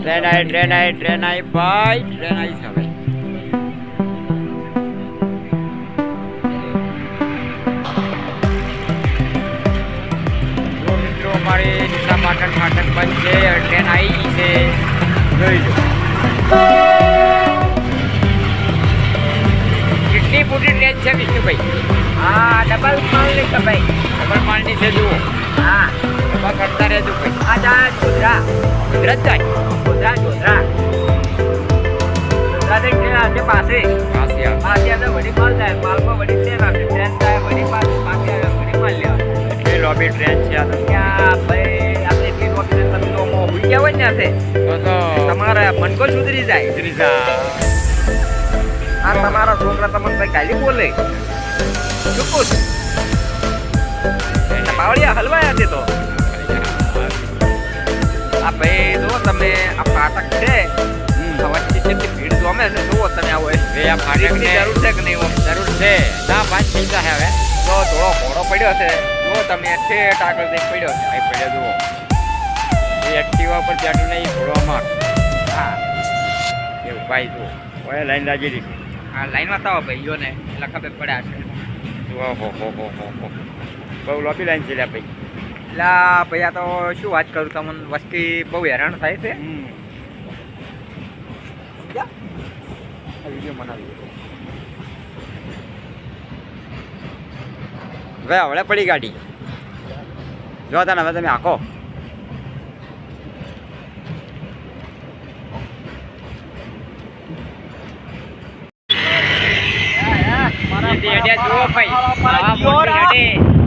Train આવી train આવી train આવી ભાઈ ટ્રેન આવી છે ભાઈ મિત્રો અમારી દિશા પાટણ ફાટક બંધ છે ટ્રેન આવી છે. જોઈ લો. કેટલી મોટી ટ્રેન છે વિષ્ણુભાઈ? હા ડબલ માલ લીધો ભાઈ. ખબર માલની છે જુઓ. હા. ગોધરા જાય. ગોધરા ગોધરા ગોધરાથી ટ્રેન આવશે પાસે. પાસે આવે. અંદર વડી માલ જાય. માલમાં વડી ટ્રેન આવશે ટ્રેન જાય. વડી પાસે પાસે આવે વડી માલ લેવા એટલી લોબી ટ્રેન છે ત્યાં ભાઈ આપણે એટલી વખતે તમે તો હુઈ ગયા હોય ને તો તમારા મનકો સુધરી જાય. ત્રીજા આ તમારા છોકરા તમને ગાલી બોલે? ચૂકું બાવળિયા હલવાયા છે તો. આ ભાઈ જો તમે આ ફાટક છે. હવે કેટલી ભીડ છે જુઓ તમે આવો એ આ ફાટકની જરૂર છે કે નહીં ઓમ? જરૂર છે. ના પાંચ પૈસા છે હવે. જો થોડો ઘોડો પડ્યો છે. જુઓ તમે ઠેઠ આગળ જઈને પડ્યો છે. અહીં પડ્યા જુઓ. એ એક્ટિવા પર બેઠું થોડો અમાર. હા. એવું ભાઈ જુઓ. ઓય લાઈન લાગી રહી આ લાઈનમાં તાવો ભાઈઓ ને એટલે ખબર પડ્યા છે. જુઓ હો હો હો બહુ લોબી લાઈન છે ભાઈ. એટલે ભાઈ આ તો શું વાત કરું તમને વસ્તી બહુ હેરાન થાય છે. હવે પડી ગાડી. જો તને હવે તમે આખો. મારા જુઓ ભાઈ.